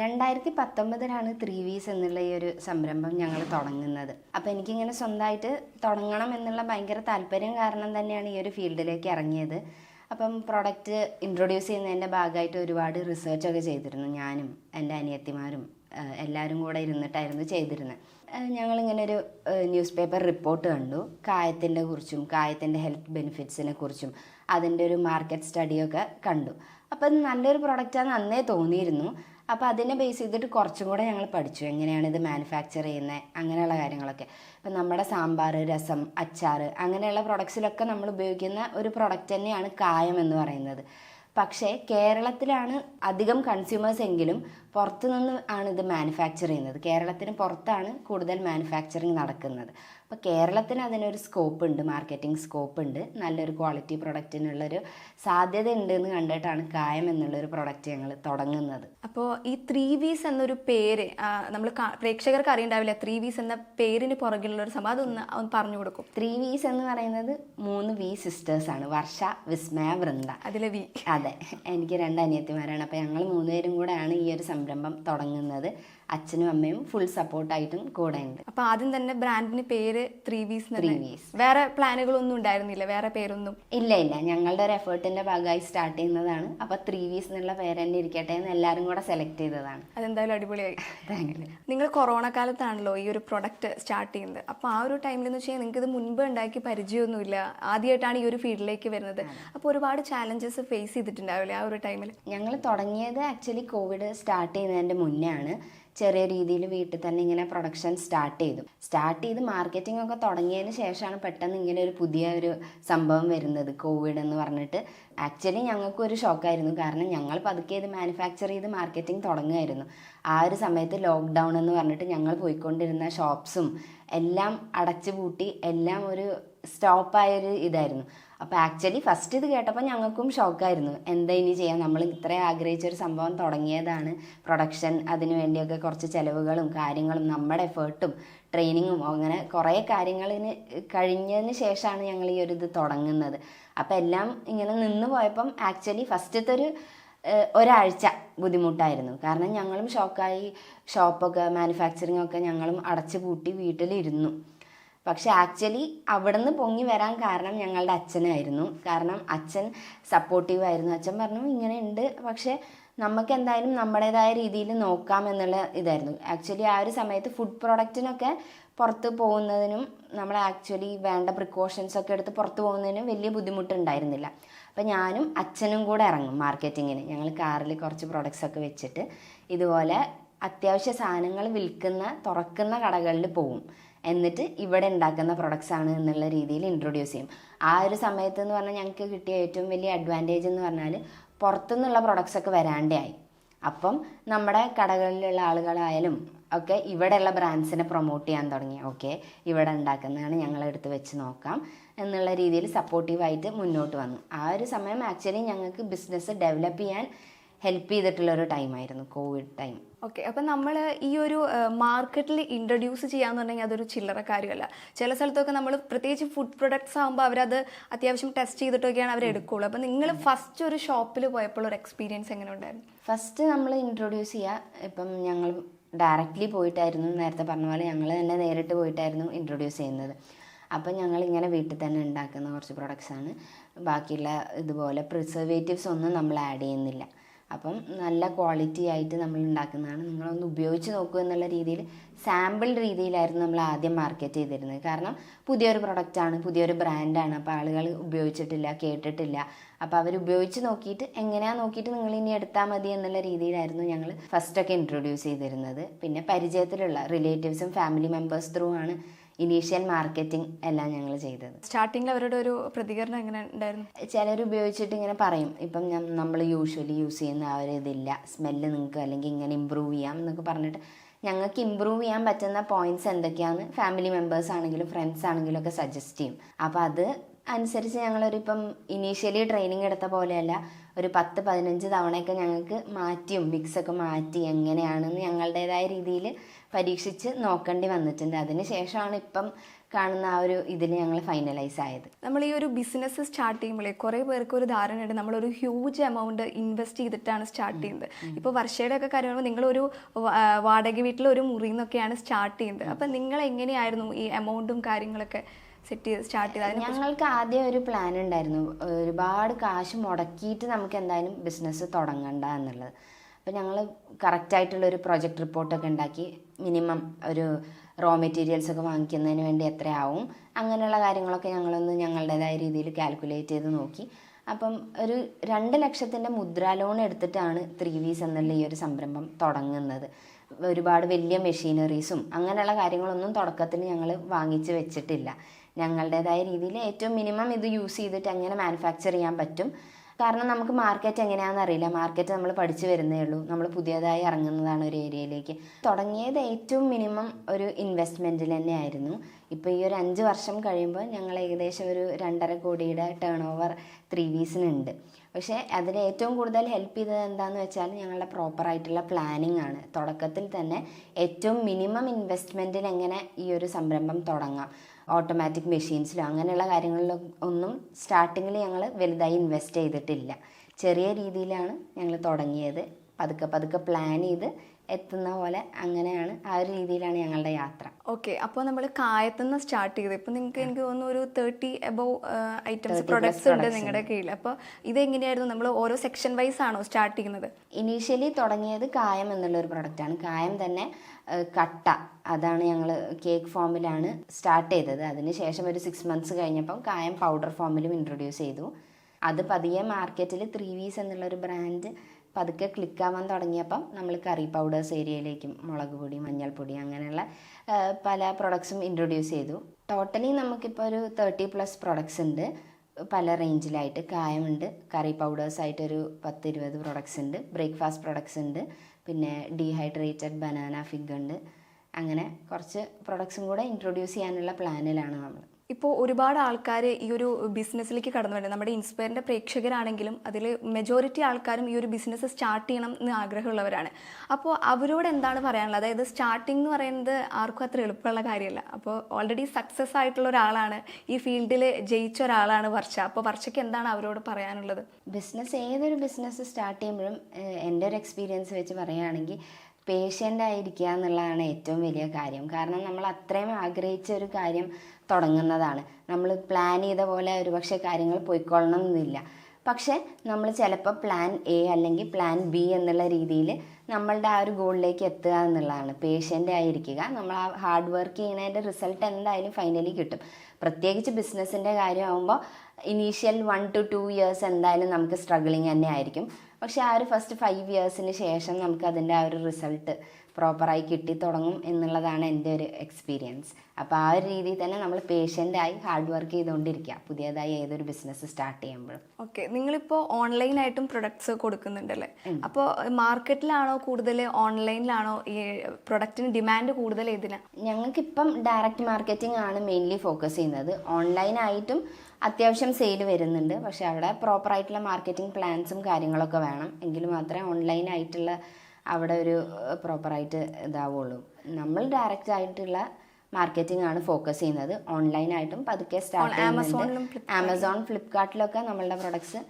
രണ്ടായിരത്തി പത്തൊമ്പതിലാണ് three V's എന്നുള്ള ഈ ഒരു സംരംഭം ഞങ്ങൾ തുടങ്ങുന്നത്. അപ്പോൾ എനിക്കിങ്ങനെ സ്വന്തമായിട്ട് തുടങ്ങണം എന്നുള്ള ഭയങ്കര താല്പര്യം കാരണം തന്നെയാണ് ഈ ഒരു ഫീൽഡിലേക്ക് ഇറങ്ങിയത്. അപ്പം പ്രൊഡക്റ്റ് ഇൻട്രൊഡ്യൂസ് ചെയ്യുന്നതിന്റെ ഭാഗമായിട്ട് ഒരുപാട് റിസർച്ചൊക്കെ ചെയ്തിരുന്നു. ഞാനും എന്റെ അനിയത്തിമാരും എല്ലാവരും കൂടെ ഇരുന്നിട്ടായിരുന്നു ചെയ്തിരുന്നത് ഞങ്ങളിങ്ങനെ ഒരു ന്യൂസ് പേപ്പർ റിപ്പോർട്ട് കണ്ടു. കായത്തിന്റെ കുറിച്ചും കായത്തിന്റെ ഹെൽത്ത് ബെനിഫിറ്റ്സിനെ കുറിച്ചും അതിന്റെ ഒരു മാർക്കറ്റ് സ്റ്റഡിയൊക്കെ കണ്ടു. അപ്പം നല്ലൊരു പ്രൊഡക്റ്റാണെന്ന് അന്നേ തോന്നിയിരുന്നു. അപ്പോൾ അതിനെ ബേസ് ചെയ്തിട്ട് കുറച്ചും കൂടെ ഞങ്ങൾ പഠിച്ചു. എങ്ങനെയാണ് ഇത് മാനുഫാക്ചർ ചെയ്യുന്നത് അങ്ങനെയുള്ള കാര്യങ്ങളൊക്കെ. ഇപ്പം നമ്മുടെ സാമ്പാർ രസം അച്ചാർ അങ്ങനെയുള്ള പ്രൊഡക്ട്സിലൊക്കെ നമ്മൾ ഉപയോഗിക്കുന്ന ഒരു പ്രൊഡക്റ്റ് തന്നെയാണ് കായം എന്ന് പറയുന്നത്. പക്ഷേ കേരളത്തിലാണ് അധികം കൺസ്യൂമേഴ്സ് എങ്കിലും പുറത്തു നിന്ന് ആണ് ഇത് മാനുഫാക്ചർ ചെയ്യുന്നത്. കേരളത്തിന് പുറത്താണ് കൂടുതൽ മാനുഫാക്ചറിങ് നടക്കുന്നത്. അപ്പോൾ കേരളത്തിന് അതിനൊരു സ്കോപ്പ് ഉണ്ട് മാർക്കറ്റിംഗ് സ്കോപ്പ് ഉണ്ട്. നല്ലൊരു ക്വാളിറ്റി പ്രൊഡക്റ്റിനുള്ളൊരു സാധ്യത ഉണ്ട് എന്ന് കണ്ടിട്ടാണ് കായം എന്നുള്ളൊരു പ്രൊഡക്റ്റ് ഞങ്ങൾ തുടങ്ങുന്നത്. അപ്പോൾ ഈ ത്രീ വീസ് എന്നൊരു പേര് നമ്മൾ പ്രേക്ഷകർക്ക് അറിയണ്ടാവില്ല ത്രീ വീസ് എന്ന പേരിന് പുറകിലുള്ള ഒരു സംഭവം അതൊന്ന് ഒന്ന് പറഞ്ഞു കൊടുക്കും. ത്രീ വീസ് എന്ന് പറയുന്നത് മൂന്ന് വി സിസ്റ്റേഴ്സ് ആണ്. വർഷ വിസ്മയ വൃന്ദ. അതിലെ വി അതെ. എനിക്ക് രണ്ട് അനിയത്തിമാരാണ്. അപ്പോൾ ഞങ്ങൾ മൂന്നുപേരും കൂടെയാണ് ഈ ഒരു സംരംഭം തുടങ്ങുന്നത്. അച്ഛനും അമ്മയും ഫുൾ സപ്പോർട്ടായിട്ടും കൂടെ ഉണ്ട് അപ്പോൾ ആദ്യം തന്നെ ബ്രാൻഡിന് പേര് ത്രീ വീസ് ത്രീ വീസ് വേറെ പ്ലാനുകളൊന്നും ഉണ്ടായിരുന്നില്ല വേറെ പേരൊന്നും. ഇല്ല ഇല്ല. ഞങ്ങളുടെ ഒരു എഫേർട്ടിന്റെ ഭാഗമായി സ്റ്റാർട്ട് ചെയ്യുന്നതാണ്. അപ്പൊ ത്രീ വീസ് എന്നുള്ള പേര് തന്നെ ഇരിക്കട്ടെ എന്ന് എല്ലാവരും കൂടെ സെലക്ട് ചെയ്തതാണ്. അതെന്തായാലും അടിപൊളിയായി. നിങ്ങൾ കൊറോണ കാലത്താണല്ലോ ഈ ഒരു പ്രൊഡക്റ്റ് സ്റ്റാർട്ട് ചെയ്യുന്നത്. അപ്പൊ ആ ഒരു ടൈമിൽ എന്ന് വെച്ചാൽ നിങ്ങൾക്ക് ഇത് മുൻപ് ഉണ്ടാക്കി പരിചയമൊന്നുമില്ല ആദ്യമായിട്ടാണ് ഈ ഒരു ഫീൽഡിലേക്ക് വരുന്നത്. അപ്പോൾ ഒരുപാട് ചാലഞ്ചസ് ഫേസ് ചെയ്തിട്ടുണ്ടാവില്ലേ ആ ഒരു ടൈമിൽ ഞങ്ങൾ തുടങ്ങിയത് ആക്ച്വലി കോവിഡ് സ്റ്റാർട്ട് ചെയ്യുന്നതിന്റെ മുന്നേ ആണ് ചെറിയ രീതിയിൽ വീട്ടിൽ തന്നെ ഇങ്ങനെ പ്രൊഡക്ഷൻ സ്റ്റാർട്ട് ചെയ്തു. സ്റ്റാർട്ട് ചെയ്ത് മാർക്കറ്റിംഗ് ഒക്കെ തുടങ്ങിയതിന് ശേഷമാണ് പെട്ടെന്ന് ഇങ്ങനെ ഒരു പുതിയ ഒരു സംഭവം വരുന്നത്. കോവിഡ് എന്ന് പറഞ്ഞിട്ട്. ആക്ച്വലി ഞങ്ങൾക്കും ഒരു ഷോക്കായിരുന്നു കാരണം ഞങ്ങൾ പതുക്കെ ഇത് മാനുഫാക്ചർ ചെയ്ത് മാർക്കറ്റിംഗ് തുടങ്ങുമായിരുന്നു. ആ ഒരു സമയത്ത് ലോക്ക്ഡൗൺ എന്ന് പറഞ്ഞിട്ട് ഞങ്ങൾ പോയിക്കൊണ്ടിരുന്ന ഷോപ്സും എല്ലാം അടച്ചു പൂട്ടി എല്ലാം ഒരു സ്റ്റോപ്പായൊരു ഇതായിരുന്നു. അപ്പോൾ ആക്ച്വലി ഫസ്റ്റ് ഇത് കേട്ടപ്പോൾ ഞങ്ങൾക്കും ഷോക്കായിരുന്നു എന്താ ഇനി ചെയ്യാം? നമ്മൾ ഇത്രയും ആഗ്രഹിച്ച ഒരു സംഭവം തുടങ്ങിയതാണ് പ്രൊഡക്ഷൻ അതിന് വേണ്ടിയൊക്കെ കുറച്ച് ചിലവുകളും കാര്യങ്ങളും നമ്മുടെ എഫേർട്ടും ട്രെയിനിങ്ങും അങ്ങനെ കുറേ കാര്യങ്ങളിന് കഴിഞ്ഞതിന് ശേഷമാണ് ഞങ്ങൾ ഈ ഒരു ഇത് തുടങ്ങുന്നത്. അപ്പോൾ എല്ലാം ഇങ്ങനെ നിന്ന് പോയപ്പം ആക്ച്വലി ഫസ്റ്റത്തെ ഒരു ഒരാഴ്ച ബുദ്ധിമുട്ടായിരുന്നു. കാരണം ഞങ്ങളും ഷോക്കായി. ഷോപ്പൊക്കെ മാനുഫാക്ചറിങ് ഒക്കെ ഞങ്ങളും അടച്ചു പൂട്ടി വീട്ടിലിരുന്നു. പക്ഷെ ആക്ച്വലി അവിടുന്ന് പൊങ്ങി വരാൻ കാരണം ഞങ്ങളുടെ അച്ഛനായിരുന്നു. കാരണം അച്ഛൻ സപ്പോർട്ടീവ് ആയിരുന്നു. അച്ഛൻ പറഞ്ഞു ഇങ്ങനെ ഉണ്ട്. പക്ഷെ നമുക്ക് എന്തായാലും നമ്മുടേതായ രീതിയിൽ നോക്കാം എന്നുള്ള ഇതായിരുന്നു. ആക്ച്വലി ആ ഒരു സമയത്ത് ഫുഡ് പ്രൊഡക്റ്റിനൊക്കെ പുറത്ത് പോകുന്നതിനും നമ്മൾ ആക്ച്വലി വേണ്ട പ്രിക്കോഷൻസ് ഒക്കെ എടുത്ത് പുറത്ത് പോകുന്നതിനും വലിയ ബുദ്ധിമുട്ടുണ്ടായിരുന്നില്ല. അപ്പം ഞാനും അച്ഛനും കൂടെ ഇറങ്ങും മാർക്കറ്റിങ്ങിന്. ഞങ്ങൾ കാറിൽ കുറച്ച് പ്രോഡക്റ്റ്സ് ഒക്കെ വെച്ചിട്ട് ഇതുപോലെ അത്യാവശ്യ സാധനങ്ങൾ വിൽക്കുന്ന തുറക്കുന്ന കടകളിൽ പോവും. എന്നിട്ട് ഇവിടെ ഉണ്ടാക്കുന്ന പ്രൊഡക്ട്സ് ആണ് എന്നുള്ള രീതിയിൽ ഇൻട്രൊഡ്യൂസ് ചെയ്യും. ആ ഒരു സമയത്ത് എന്ന് പറഞ്ഞാൽ ഞങ്ങൾക്ക് കിട്ടിയ ഏറ്റവും വലിയ അഡ്വാന്റേജ് എന്ന് പറഞ്ഞാൽ പുറത്തുനിന്നുള്ള പ്രൊഡക്ട്സ് ഒക്കെ വരാണ്ടായി അപ്പം നമ്മുടെ കടകളിലുള്ള ആളുകളായാലും ഒക്കെ ഇവിടെയുള്ള ബ്രാൻഡ്സിനെ പ്രൊമോട്ട് ചെയ്യാൻ തുടങ്ങി. ഓക്കെ ഇവിടെ ഉണ്ടാക്കുന്നതാണ് ഞങ്ങളെടുത്ത് വെച്ച് നോക്കാം. എന്നുള്ള രീതിയിൽ സപ്പോർട്ടീവായിട്ട് മുന്നോട്ട് വന്നു. ആ ഒരു സമയം ആക്ച്വലി ഞങ്ങൾക്ക് ബിസിനസ് ഡെവലപ്പ് ചെയ്യാൻ ഹെൽപ്പ് ചെയ്തിട്ടുള്ള ഒരു ടൈമായിരുന്നു കോവിഡ് ടൈം ഓക്കെ അപ്പം നമ്മൾ ഈ ഒരു മാർക്കറ്റിൽ ഇൻട്രൊഡ്യൂസ് ചെയ്യാന്ന് പറഞ്ഞാൽ അതൊരു ചില്ലറ കാര്യമല്ല. ചില സ്ഥലത്തൊക്കെ നമ്മൾ പ്രത്യേകിച്ച് ഫുഡ് പ്രൊഡക്ട്സ് ആകുമ്പോൾ അവരത് അത്യാവശ്യം ടെസ്റ്റ് ചെയ്തിട്ടൊക്കെയാണ് അവർ എടുക്കുകയുള്ളൂ അപ്പം നിങ്ങൾ ഫസ്റ്റ് ഒരു ഷോപ്പിൽ പോയപ്പോൾ ഒരു എക്സ്പീരിയൻസ് എങ്ങനെ ഉണ്ടായിരുന്നു? ഫസ്റ്റ് നമ്മൾ ഇൻട്രൊഡ്യൂസ് ചെയ്യുക ഇപ്പം ഞങ്ങൾ ഡയറക്റ്റ്ലി പോയിട്ടായിരുന്നു നേരത്തെ പറഞ്ഞ പോലെ ഞങ്ങൾ തന്നെ നേരിട്ട് പോയിട്ടായിരുന്നു ഇൻട്രൊഡ്യൂസ് ചെയ്യുന്നത്. അപ്പം ഞങ്ങൾ ഇങ്ങനെ വീട്ടിൽ തന്നെ ഉണ്ടാക്കുന്ന കുറച്ച് പ്രൊഡക്ട്സാണ് ബാക്കിയുള്ള ഇതുപോലെ പ്രിസർവേറ്റീവ്സ് ഒന്നും നമ്മൾ ആഡ് ചെയ്യുന്നില്ല. അപ്പം നല്ല ക്വാളിറ്റി ആയിട്ട് നമ്മൾ ഉണ്ടാക്കുന്നതാണ്. നിങ്ങളൊന്ന് ഉപയോഗിച്ച് നോക്കുക എന്നുള്ള രീതിയിൽ സാമ്പിൾ രീതിയിലായിരുന്നു നമ്മൾ ആദ്യം മാർക്കറ്റ് ചെയ്തിരുന്നത്. കാരണം പുതിയൊരു പ്രൊഡക്റ്റാണ് പുതിയൊരു ബ്രാൻഡാണ് അപ്പോൾ ആളുകൾ ഉപയോഗിച്ചിട്ടില്ല കേട്ടിട്ടില്ല. അപ്പോൾ അവർ ഉപയോഗിച്ച് നോക്കിയിട്ട് എങ്ങനെയാ നോക്കിയിട്ട് നിങ്ങൾ ഇനി എടുത്താൽ മതി എന്നുള്ള രീതിയിലായിരുന്നു ഞങ്ങൾ ഫസ്റ്റൊക്കെ ഇൻട്രൊഡ്യൂസ് ചെയ്തിരുന്നത്. പിന്നെ പരിചയത്തിലുള്ള റിലേറ്റീവ്സും ഫാമിലി മെമ്പേഴ്സ് ത്രൂ ആണ് ഇനീഷ്യൽ മാർക്കറ്റിംഗ് എല്ലാം ഞങ്ങൾ ചെയ്തത്. സ്റ്റാർട്ടിംഗിൽ അവരുടെ ഒരു പ്രതികരണം എങ്ങനെ ഉണ്ടായിരുന്നു? ചിലർ ഉപയോഗിച്ചിട്ട് ഇങ്ങനെ പറയും. ഇപ്പം നമ്മൾ യൂഷ്വലി യൂസ് ചെയ്യുന്ന ആ ഒരു ഇതില്ല. സ്മെല്ല് നിങ്ങൾക്ക് അല്ലെങ്കിൽ ഇങ്ങനെ ഇമ്പ്രൂവ് ചെയ്യാം എന്നൊക്കെ പറഞ്ഞിട്ട് ഞങ്ങൾക്ക് ഇമ്പ്രൂവ് ചെയ്യാൻ പറ്റുന്ന പോയിന്റ്സ് എന്തൊക്കെയാന്ന് ഫാമിലി മെമ്പേഴ്സ് ആണെങ്കിലും ഫ്രണ്ട്സ് ആണെങ്കിലും ഒക്കെ സജസ്റ്റ് ചെയ്യും. അപ്പോൾ അത് അനുസരിച്ച് ഞങ്ങളൊരു ഇപ്പം ഇനീഷ്യലി ട്രെയിനിങ് എടുത്ത പോലെയല്ല ഒരു പത്ത് പതിനഞ്ച് തവണയൊക്കെ ഞങ്ങൾക്ക് മാറ്റിയും മിക്സൊക്കെ മാറ്റി എങ്ങനെയാണെന്ന് ഞങ്ങളുടേതായ രീതിയിൽ പരീക്ഷിച്ച് നോക്കേണ്ടി വന്നിട്ടുണ്ട്. അതിന് ശേഷമാണ് ഇപ്പം കാണുന്ന ആ ഒരു ഇതിൽ ഞങ്ങൾ ഫൈനലൈസ് ആയത്. നമ്മൾ ഈ ഒരു ബിസിനസ് സ്റ്റാർട്ട് ചെയ്യുമ്പോഴേ കുറേ പേർക്ക് ഒരു ധാരണയുണ്ട്. നമ്മളൊരു ഹ്യൂജ് എമൗണ്ട് ഇൻവെസ്റ്റ് ചെയ്തിട്ടാണ് സ്റ്റാർട്ട് ചെയ്യുന്നത്. ഇപ്പോൾ വർഷയുടെ ഒക്കെ കാര്യം പറയുമ്പോൾ നിങ്ങളൊരു വാടക വീട്ടിൽ ഒരു മുറിയിൽ നിന്നൊക്കെയാണ് സ്റ്റാർട്ട് ചെയ്യുന്നത് അപ്പം നിങ്ങൾ എങ്ങനെയായിരുന്നു ഈ എമൗണ്ടും കാര്യങ്ങളൊക്കെ സെറ്റ് ചെയ്ത് സ്റ്റാർട്ട് ചെയ്ത് ഞങ്ങൾക്ക് ആദ്യം ഒരു പ്ലാൻ ഉണ്ടായിരുന്നു. ഒരുപാട് കാശ് മുടക്കിയിട്ട് നമുക്ക് എന്തായാലും ബിസിനസ് തുടങ്ങണ്ട എന്നുള്ളത്. അപ്പോൾ ഞങ്ങൾ കറക്റ്റായിട്ടുള്ള ഒരു പ്രൊജക്ട് റിപ്പോർട്ടൊക്കെ ഉണ്ടാക്കി. മിനിമം ഒരു റോ മെറ്റീരിയൽസ് ഒക്കെ വാങ്ങിക്കുന്നതിന് വേണ്ടി എത്രയാവും അങ്ങനെയുള്ള കാര്യങ്ങളൊക്കെ ഞങ്ങളൊന്ന് ഞങ്ങളുടേതായ രീതിയിൽ കാൽക്കുലേറ്റ് ചെയ്ത് നോക്കി. അപ്പം ഒരു രണ്ട് ലക്ഷത്തിന്റെ മുദ്രാ ലോൺ എടുത്തിട്ടാണ് ത്രീ വീസ് എന്നുള്ള ഈ ഒരു സംരംഭം തുടങ്ങുന്നത്. ഒരുപാട് വലിയ മെഷീനറീസും അങ്ങനെയുള്ള കാര്യങ്ങളൊന്നും തുടക്കത്തിൽ ഞങ്ങൾ വാങ്ങിച്ച് വെച്ചിട്ടില്ല. ഞങ്ങളുടേതായ രീതിയിൽ ഏറ്റവും മിനിമം ഇത് യൂസ് ചെയ്തിട്ട് എങ്ങനെ മാനുഫാക്ചർ ചെയ്യാൻ പറ്റും. കാരണം നമുക്ക് മാർക്കറ്റ് എങ്ങനെയാണെന്ന് അറിയില്ല. മാർക്കറ്റ് നമ്മൾ പഠിച്ചു വരുന്നേ ഉള്ളൂ. നമ്മൾ പുതിയതായി ഇറങ്ങുന്നതാണ് ഒരു ഏരിയയിലേക്ക് തുടങ്ങിയത് ഏറ്റവും മിനിമം ഒരു ഇൻവെസ്റ്റ്മെന്റിൽ തന്നെയായിരുന്നു. ഇപ്പോൾ ഈ ഒരു അഞ്ച് വർഷം കഴിയുമ്പോൾ ഞങ്ങൾ ഏകദേശം ഒരു രണ്ടര കോടിയുടെ ടേൺ ഓവർ ത്രീ വീസിനുണ്ട് പക്ഷേ അതിൽ ഏറ്റവും കൂടുതൽ ഹെൽപ്പ് ചെയ്തത് എന്താണെന്ന് വെച്ചാൽ ഞങ്ങളുടെ പ്രോപ്പറായിട്ടുള്ള പ്ലാനിങ് ആണ്. തുടക്കത്തിൽ തന്നെ ഏറ്റവും മിനിമം ഇൻവെസ്റ്റ്മെന്റിൽ എങ്ങനെ ഈ ഒരു സംരംഭം തുടങ്ങാം. ഓട്ടോമാറ്റിക് മെഷീൻസിലോ അങ്ങനെയുള്ള കാര്യങ്ങളിലും ഒന്നും സ്റ്റാർട്ടിങ്ങിൽ ഞങ്ങൾ വലുതായി ഇൻവെസ്റ്റ് ചെയ്തിട്ടില്ല. ചെറിയ രീതിയിലാണ് ഞങ്ങൾ തുടങ്ങിയത്. പതുക്കെ പതുക്കെ പ്ലാൻ ചെയ്ത് എത്തുന്ന പോലെ അങ്ങനെയാണ് ആ ഒരു രീതിയിലാണ് ഞങ്ങളുടെ യാത്ര. ഓക്കെ അപ്പോൾ നമ്മൾ കായത്തുനിന്ന് സ്റ്റാർട്ട് ചെയ്തു ഇപ്പോൾ നിങ്ങൾക്ക് എനിക്ക് തോന്നുന്നു ഒരു തേർട്ടി എബോവ് ഐറ്റംസ് പ്രൊഡക്ട്സ് ഉണ്ട് നിങ്ങളുടെ കീഴിൽ. അപ്പോൾ ഇതെങ്ങനെയായിരുന്നു? നമ്മൾ ഓരോ സെക്ഷൻ വൈസ് ആണോ സ്റ്റാർട്ട് ചെയ്യുന്നത്? ഇനീഷ്യലി തുടങ്ങിയത് കായം എന്നുള്ള ഒരു പ്രൊഡക്റ്റാണ് കായം തന്നെ കട്ട. അതാണ് ഞങ്ങൾ കേക്ക് ഫോമിലാണ് സ്റ്റാർട്ട് ചെയ്തത്. അതിനുശേഷം ഒരു സിക്സ് മന്ത്സ് കഴിഞ്ഞപ്പം കായം പൗഡർ ഫോമിലും ഇൻട്രൊഡ്യൂസ് ചെയ്തു. അത് പതിയെ മാർക്കറ്റിൽ ത്രീ വീസ് എന്നുള്ളൊരു ബ്രാൻഡ് പതുക്കെ ക്ലിക്ക് ആവാൻ തുടങ്ങിയപ്പം നമ്മൾ കറി പൗഡേഴ്സ് ഏരിയയിലേക്കും മുളക് പൊടി മഞ്ഞൾപ്പൊടി അങ്ങനെയുള്ള പല പ്രൊഡക്ട്സും ഇൻട്രൊഡ്യൂസ് ചെയ്തു. ടോട്ടലി നമുക്കിപ്പോൾ ഒരു തേർട്ടി പ്ലസ് പ്രൊഡക്ട്സ് ഉണ്ട്. പല റേഞ്ചിലായിട്ട് കായമുണ്ട്. കറി പൗഡേഴ്സ് ആയിട്ടൊരു പത്ത് ഇരുപത് പ്രൊഡക്ട്സ് ഉണ്ട്. ബ്രേക്ക്ഫാസ്റ്റ് പ്രൊഡക്ട്സ് ഉണ്ട്. പിന്നെ ഡീഹൈഡ്രേറ്റഡ് ബനാന ഫിഗ് ഉണ്ട്. അങ്ങനെ കുറച്ച് പ്രൊഡക്ട്സും കൂടെ ഇൻട്രൊഡ്യൂസ് ചെയ്യാനുള്ള പ്ലാനിലാണ് നമ്മൾ. ഇപ്പോൾ ഒരുപാട് ആൾക്കാർ ഈ ഒരു ബിസിനസ്സിലേക്ക് കടന്നു വരുന്നത് നമ്മുടെ ഇൻസ്പയറിന്റെ പ്രേക്ഷകരാണെങ്കിലും അതിൽ മെജോറിറ്റി ആൾക്കാരും ഈ ഒരു ബിസിനസ് സ്റ്റാർട്ട് ചെയ്യണം എന്ന് ആഗ്രഹമുള്ളവരാണ്. അപ്പോൾ അവരോട് എന്താണ് പറയാനുള്ളത്? അതായത് സ്റ്റാർട്ടിംഗ് എന്ന് പറയുന്നത് ആർക്കും അത്ര എളുപ്പമുള്ള കാര്യമല്ല. അപ്പോൾ ഓൾറെഡി സക്സസ് ആയിട്ടുള്ള ഒരാളാണ് ഈ ഫീൽഡിൽ ജയിച്ച ഒരാളാണ് വർഷ. അപ്പോൾ വർഷയ്ക്ക് എന്താണ് അവരോട് പറയാനുള്ളത്? ബിസിനസ് ഏതൊരു ബിസിനസ് സ്റ്റാർട്ട് ചെയ്യുമ്പോഴും എന്റെ ഒരു എക്സ്പീരിയൻസ് വെച്ച് പറയുകയാണെങ്കിൽ പേഷ്യന്റ് ആയിരിക്കുക എന്നുള്ളതാണ് ഏറ്റവും വലിയ കാര്യം. കാരണം നമ്മൾ അത്രയും ആഗ്രഹിച്ച ഒരു കാര്യം തുടങ്ങുന്നതാണ്. നമ്മൾ പ്ലാൻ ചെയ്ത പോലെ ഒരുപക്ഷെ കാര്യങ്ങൾ പോയിക്കൊള്ളണം എന്നില്ല. പക്ഷേ നമ്മൾ ചിലപ്പോൾ പ്ലാൻ എ അല്ലെങ്കിൽ പ്ലാൻ ബി എന്നുള്ള രീതിയിൽ നമ്മളുടെ ആ ഒരു ഗോളിലേക്ക് എത്തുക എന്നുള്ളതാണ്. പേഷ്യന്റ് ആയിരിക്കുക. നമ്മൾ ആ ഹാർഡ് വർക്ക് ചെയ്യുന്നതിന്റെ റിസൾട്ട് എന്തായാലും ഫൈനലി കിട്ടും. പ്രത്യേകിച്ച് ബിസിനസ്സിന്റെ കാര്യമാകുമ്പോൾ initial one two two years എന്തായാലും നമുക്ക് സ്ട്രഗിളിങ് തന്നെ ആയിരിക്കും. പക്ഷേ ആ ഒരു ഫസ്റ്റ് ഫൈവ് ഇയേഴ്സിന് ശേഷം നമുക്ക് അതിന്റെ ആ ഒരു റിസൾട്ട് പ്രോപ്പറായി കിട്ടി തുടങ്ങും എന്നുള്ളതാണ് എന്റെ ഒരു എക്സ്പീരിയൻസ് അപ്പോൾ ആ ഒരു രീതിയിൽ തന്നെ നമ്മൾ പേഷ്യന്റായി ഹാർഡ് വർക്ക് ചെയ്തുകൊണ്ടിരിക്കുക. പുതിയതായി ഏതൊരു ബിസിനസ് സ്റ്റാർട്ട് ചെയ്യുമ്പോഴും. ഓക്കെ നിങ്ങളിപ്പോൾ ഓൺലൈനായിട്ടും പ്രൊഡക്ട്സ് കൊടുക്കുന്നുണ്ടല്ലേ? അപ്പോൾ മാർക്കറ്റിലാണോ കൂടുതൽ ഓൺലൈനിലാണോ ഈ പ്രൊഡക്റ്റിന് ഡിമാൻഡ് കൂടുതൽ ഏതിനാണ് ഞങ്ങൾക്കിപ്പം ഡയറക്റ്റ് മാർക്കറ്റിംഗ് ആണ് മെയിൻലി ഫോക്കസ് ചെയ്യുന്നത്. ഓൺലൈനായിട്ടും അത്യാവശ്യം സെയിൽ വരുന്നുണ്ട്. പക്ഷേ അവിടെ പ്രോപ്പറായിട്ടുള്ള മാർക്കറ്റിംഗ് പ്ലാൻസും കാര്യങ്ങളൊക്കെ വേണം. എങ്കിൽ മാത്രമേ ഓൺലൈനായിട്ടുള്ള അവിടെ ഒരു പ്രോപ്പറായിട്ട് ഇതാവുള്ളൂ. നമ്മൾ ഡയറക്റ്റ് ആയിട്ടുള്ള മാർക്കറ്റിംഗ് ആണ് ഫോക്കസ് ചെയ്യുന്നത്. ഓൺലൈനായിട്ടും പതുക്കെ സ്റ്റാർട്ട് ചെയ്യുന്നുണ്ട്. ആമസോൺ ഫ്ലിപ്കാർട്ടിലൊക്കെ നമ്മളുടെ പ്രൊഡക്ട്സ്